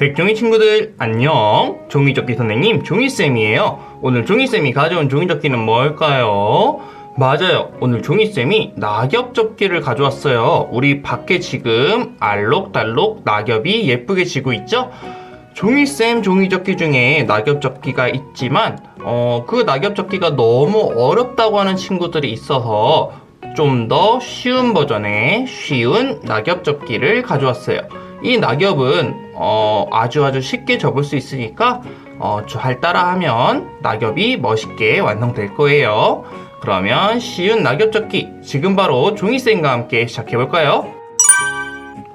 백종이 친구들 안녕 종이접기 선생님 종이쌤이에요 오늘 종이쌤이 가져온 종이접기는 뭘까요? 맞아요 오늘 종이쌤이 낙엽 접기를 가져왔어요 우리 밖에 지금 알록달록 낙엽이 예쁘게 지고 있죠? 종이쌤 종이접기 중에 낙엽접기가 있지만 어, 그 낙엽접기가 너무 어렵다고 하는 친구들이 있어서 좀 더 쉬운 버전의 쉬운 낙엽접기를 가져왔어요. 이 낙엽은 어, 아주 아주 쉽게 접을 수 있으니까 어, 잘 따라하면 낙엽이 멋있게 완성될 거예요. 그러면 쉬운 낙엽 접기 지금 바로 종이쌤과 함께 시작해 볼까요?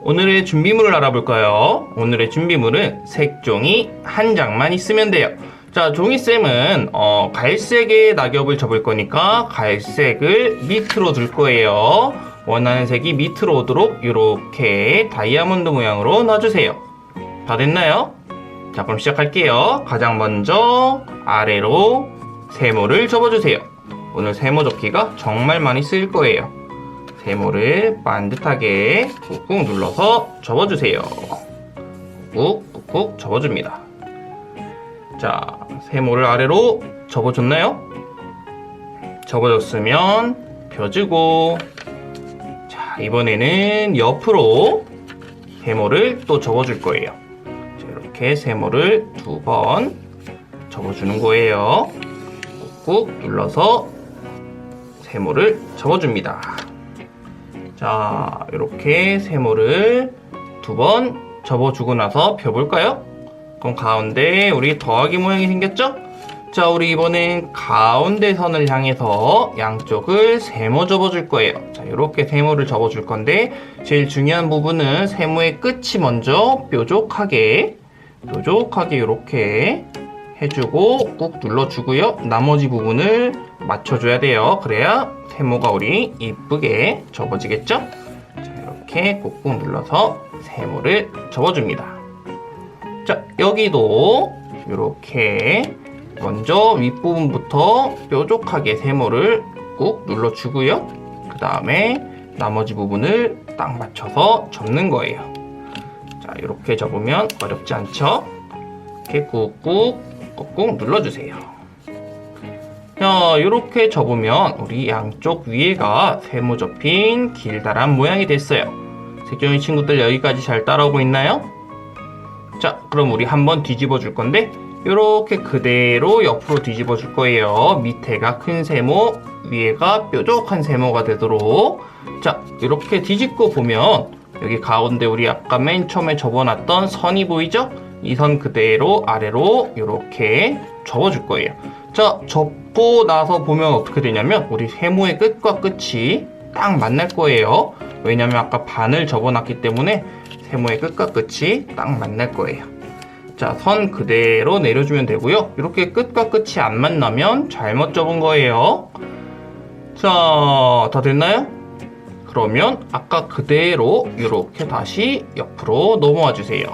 오늘의 준비물을 알아볼까요? 오늘의 준비물은 색종이 한 장만 있으면 돼요. 자, 종이쌤은 어, 갈색의 낙엽을 접을 거니까 갈색을 밑으로 둘 거예요. 원하는 색이 밑으로 오도록 이렇게 다이아몬드 모양으로 놔주세요. 다 됐나요? 자, 그럼 시작할게요. 가장 먼저 아래로 세모를 접어주세요. 오늘 세모 접기가 정말 많이 쓰일 거예요. 세모를 반듯하게 꾹꾹 눌러서 접어주세요. 꾹꾹 접어줍니다. 자, 세모를 아래로 접어줬나요? 접어줬으면 펴주고 자, 이번에는 옆으로 세모를 또 접어줄 거예요. 자, 이렇게 세모를 두 번 접어주는 거예요. 꾹꾹 눌러서 세모를 접어줍니다. 자, 이렇게 세모를 두 번 접어주고 나서 펴볼까요? 그럼 가운데 우리 더하기 모양이 생겼죠? 자, 우리 이번엔 가운데 선을 향해서 양쪽을 세모 접어줄 거예요. 자, 이렇게 세모를 접어줄 건데 제일 중요한 부분은 세모의 끝이 먼저 뾰족하게 뾰족하게 이렇게 해주고 꾹 눌러주고요. 나머지 부분을 맞춰줘야 돼요. 그래야 세모가 우리 이쁘게 접어지겠죠? 자, 이렇게 꾹꾹 눌러서 세모를 접어줍니다. 자, 여기도 이렇게 먼저 윗부분부터 뾰족하게 세모를 꾹 눌러주고요. 그 다음에 나머지 부분을 딱 맞춰서 접는 거예요. 자, 이렇게 접으면 어렵지 않죠? 이렇게 꾹꾹 꾹꾹 눌러주세요. 자, 이렇게 접으면 우리 양쪽 위에가 세모 접힌 길다란 모양이 됐어요. 색종이 친구들 여기까지 잘 따라오고 있나요? 자, 그럼 우리 한번 뒤집어 줄 건데 이렇게 그대로 옆으로 뒤집어 줄 거예요. 밑에가 큰 세모, 위에가 뾰족한 세모가 되도록 자, 이렇게 뒤집고 보면 여기 가운데 우리 아까 맨 처음에 접어놨던 선이 보이죠? 이 선 그대로 아래로 이렇게 접어줄 거예요. 자, 접고 나서 보면 어떻게 되냐면 우리 세모의 끝과 끝이 딱 만날 거예요. 왜냐면 아까 반을 접어놨기 때문에 세모의 끝과 끝이 딱 만날 거예요. 자, 선 그대로 내려주면 되고요. 이렇게 끝과 끝이 안 만나면 잘못 접은 거예요. 자, 다 됐나요? 그러면 아까 그대로 이렇게 다시 옆으로 넘어와 주세요.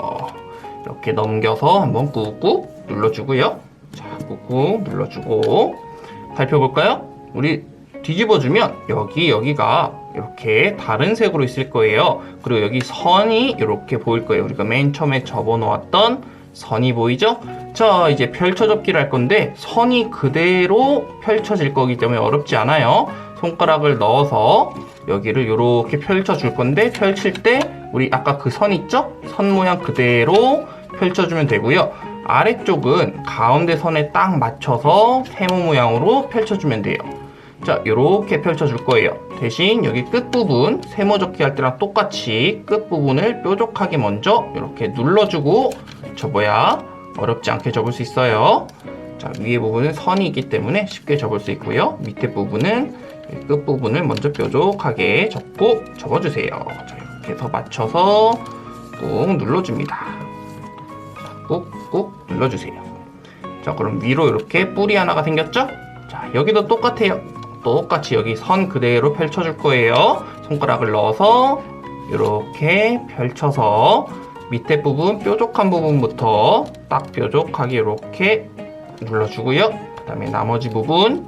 이렇게 넘겨서 한번 꾹꾹 눌러주고요. 자, 꾹꾹 눌러주고 살펴볼까요? 우리 뒤집어주면 여기 여기가 이렇게 다른 색으로 있을 거예요. 그리고 여기 선이 이렇게 보일 거예요. 우리가 맨 처음에 접어놓았던 선이 보이죠? 자, 이제 펼쳐접기를 할 건데 선이 그대로 펼쳐질 거기 때문에 어렵지 않아요. 손가락을 넣어서 여기를 이렇게 펼쳐 줄 건데 펼칠 때 우리 아까 그 선 있죠? 선 모양 그대로 펼쳐주면 되고요. 아래쪽은 가운데 선에 딱 맞춰서 세모 모양으로 펼쳐주면 돼요. 자, 이렇게 펼쳐줄 거예요. 대신 여기 끝부분 세모 접기 할 때랑 똑같이 끝부분을 뾰족하게 먼저 이렇게 눌러주고 접어야 어렵지 않게 접을 수 있어요. 자, 위에 부분은 선이 있기 때문에 쉽게 접을 수 있고요. 밑에 부분은 끝부분을 먼저 뾰족하게 접고 접어주세요. 자, 이렇게 해서 맞춰서 꾹 눌러줍니다. 자, 꾹꾹 눌러주세요. 자, 그럼 위로 이렇게 뿌리 하나가 생겼죠? 자, 여기도 똑같아요. 똑같이 여기 선 그대로 펼쳐줄 거예요. 손가락을 넣어서 이렇게 펼쳐서 밑에 부분 뾰족한 부분부터 딱 뾰족하게 이렇게 눌러주고요. 그 다음에 나머지 부분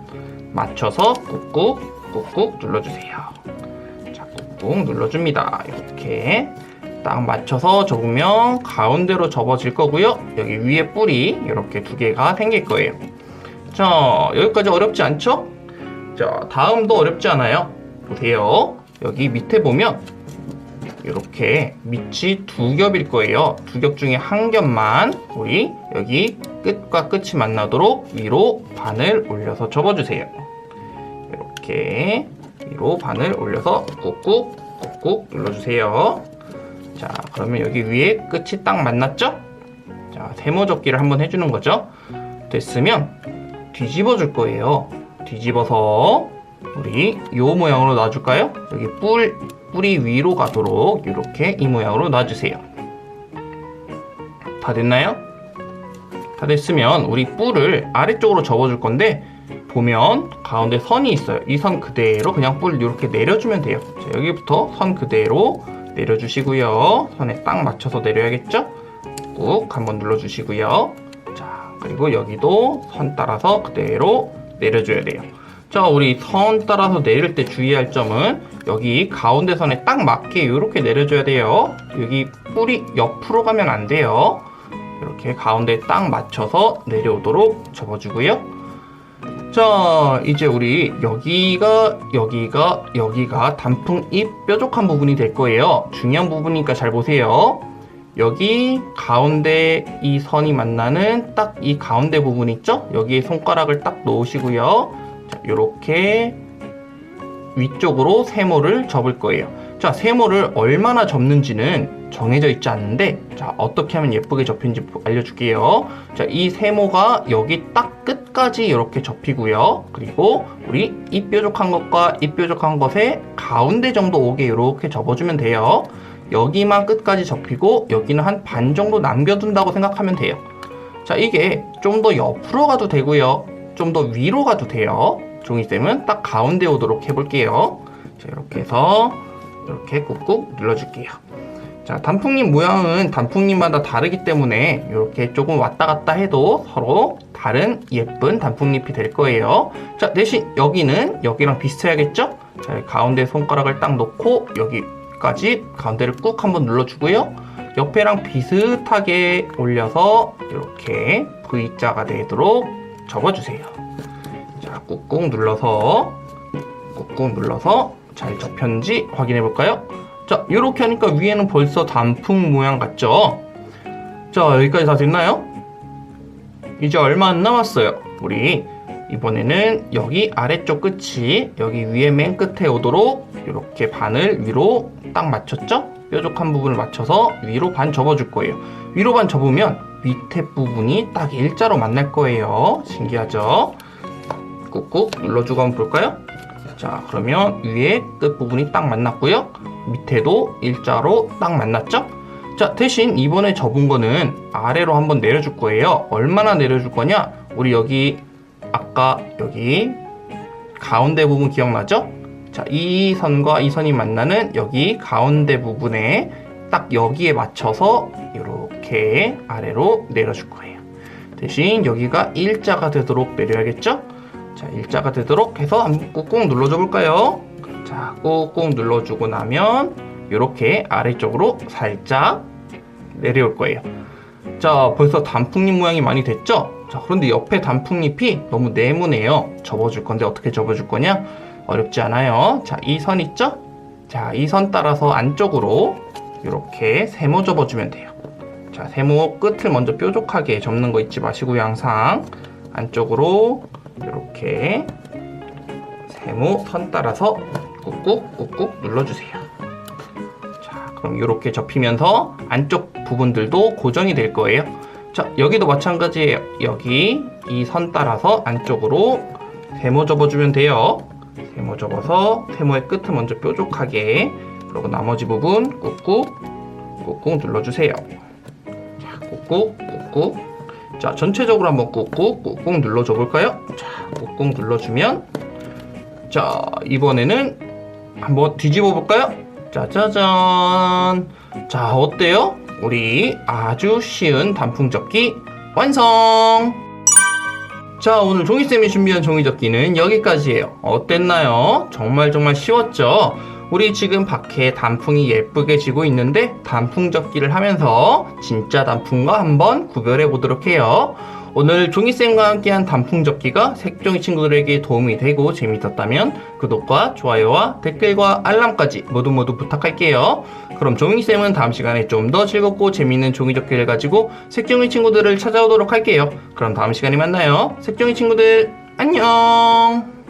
맞춰서 꾹꾹 꾹꾹 눌러주세요. 자, 꾹꾹 눌러줍니다. 이렇게 딱 맞춰서 접으면 가운데로 접어질 거고요. 여기 위에 뿔이 이렇게 두 개가 생길 거예요. 자, 여기까지 어렵지 않죠? 자, 다음도 어렵지 않아요. 보세요. 여기 밑에 보면 이렇게 밑이 두 겹일 거예요. 두 겹 중에 한 겹만 우리 여기 끝과 끝이 만나도록 위로 반을 올려서 접어주세요. 이렇게 위로 반을 올려서 꾹꾹 꾹꾹 눌러주세요. 자, 그러면 여기 위에 끝이 딱 만났죠? 자, 세모 접기를 한번 해주는 거죠. 됐으면 뒤집어 줄 거예요. 뒤집어서 우리 요 모양으로 놔줄까요? 여기 뿔, 뿔이 위로 가도록 이렇게 이 모양으로 놔주세요. 다 됐나요? 다 됐으면 우리 뿔을 아래쪽으로 접어줄 건데 보면 가운데 선이 있어요. 이 선 그대로 그냥 뿔 이렇게 내려주면 돼요. 자, 여기부터 선 그대로 내려주시고요. 선에 딱 맞춰서 내려야겠죠? 꾹 한번 눌러주시고요. 자, 그리고 여기도 선 따라서 그대로 내려줘야 돼요. 자, 우리 선 따라서 내릴 때 주의할 점은 여기 가운데 선에 딱 맞게 이렇게 내려줘야 돼요. 여기 뿔이 옆으로 가면 안 돼요. 이렇게 가운데 딱 맞춰서 내려오도록 접어주고요. 자, 이제 우리 여기가, 여기가, 여기가 단풍잎 뾰족한 부분이 될 거예요. 중요한 부분이니까 잘 보세요. 여기 가운데 이 선이 만나는 딱 이 가운데 부분 있죠? 여기에 손가락을 딱 놓으시고요. 자, 요렇게 위쪽으로 세모를 접을 거예요. 자, 세모를 얼마나 접는지는 정해져 있지 않는데, 자, 어떻게 하면 예쁘게 접히는지 알려줄게요. 자, 이 세모가 여기 딱 끝까지 이렇게 접히고요. 그리고 우리 이 뾰족한 것과 이 뾰족한 것의 가운데 정도 오게 이렇게 접어주면 돼요. 여기만 끝까지 접히고 여기는 한 반 정도 남겨둔다고 생각하면 돼요. 자, 이게 좀 더 옆으로 가도 되고요. 좀 더 위로 가도 돼요. 종이쌤은 딱 가운데 오도록 해볼게요. 자, 이렇게 해서 이렇게 꾹꾹 눌러줄게요. 자, 단풍잎 모양은 단풍잎마다 다르기 때문에 이렇게 조금 왔다 갔다 해도 서로 다른 예쁜 단풍잎이 될 거예요. 자, 대신 여기는 여기랑 비슷해야겠죠? 자, 가운데 손가락을 딱 놓고 여기까지 가운데를 꾹 한번 눌러주고요. 옆에랑 비슷하게 올려서 이렇게 V자가 되도록 접어주세요. 자, 꾹꾹 눌러서 꾹꾹 눌러서 잘 접혔는지 확인해 볼까요? 자, 이렇게 하니까 위에는 벌써 단풍 모양 같죠? 자, 여기까지 다 됐나요? 이제 얼마 안 남았어요. 우리 이번에는 여기 아래쪽 끝이 여기 위에 맨 끝에 오도록 이렇게 반을 위로 딱 맞췄죠? 뾰족한 부분을 맞춰서 위로 반 접어줄 거예요. 위로 반 접으면 밑에 부분이 딱 일자로 만날 거예요. 신기하죠? 꾹꾹 눌러주고 한번 볼까요? 자, 그러면 위에 끝 부분이 딱 만났고요. 밑에도 일자로 딱 만났죠? 자, 대신 이번에 접은 거는 아래로 한번 내려줄 거예요. 얼마나 내려줄 거냐? 우리 여기 아까 여기 가운데 부분 기억나죠? 자, 이 선과 이 선이 만나는 여기 가운데 부분에 딱 여기에 맞춰서 이렇게 아래로 내려줄 거예요. 대신 여기가 일자가 되도록 내려야겠죠? 자, 일자가 되도록 해서 한번 꾹꾹 눌러줘 볼까요? 자, 꾹꾹 눌러주고 나면 이렇게 아래쪽으로 살짝 내려올 거예요. 자, 벌써 단풍잎 모양이 많이 됐죠? 자, 그런데 옆에 단풍잎이 너무 네모네요. 접어줄 건데 어떻게 접어줄 거냐? 어렵지 않아요. 자, 이 선 있죠? 자, 이 선 따라서 안쪽으로 이렇게 세모 접어주면 돼요. 자, 세모 끝을 먼저 뾰족하게 접는 거 잊지 마시고요, 항상. 안쪽으로 이렇게 세모 선 따라서 꾹꾹 꾹꾹 눌러주세요. 자, 그럼 이렇게 접히면서 안쪽 부분들도 고정이 될 거예요. 자, 여기도 마찬가지예요. 여기 이 선 따라서 안쪽으로 세모 접어주면 돼요. 세모 접어서 세모의 끝을 먼저 뾰족하게 그리고 나머지 부분 꾹꾹 꾹꾹 눌러주세요. 자, 꾹꾹 꾹꾹 자, 전체적으로 한번 꾹꾹 꾹꾹 눌러줘 볼까요? 자, 꾹꾹 눌러주면 자, 이번에는 한번 뒤집어 볼까요? 짜자잔. 자, 어때요? 우리 아주 쉬운 단풍 접기 완성! 자, 오늘 종이쌤이 준비한 종이접기는 여기까지예요. 어땠나요? 정말 정말 쉬웠죠? 우리 지금 밖에 단풍이 예쁘게 지고 있는데 단풍 접기를 하면서 진짜 단풍과 한번 구별해 보도록 해요. 오늘 종이쌤과 함께한 단풍 접기가 색종이 친구들에게 도움이 되고 재밌었다면 구독과 좋아요와 댓글과 알람까지 모두 모두 부탁할게요. 그럼 종이쌤은 다음 시간에 좀 더 즐겁고 재밌는 종이 접기를 가지고 색종이 친구들을 찾아오도록 할게요. 그럼 다음 시간에 만나요. 색종이 친구들 안녕!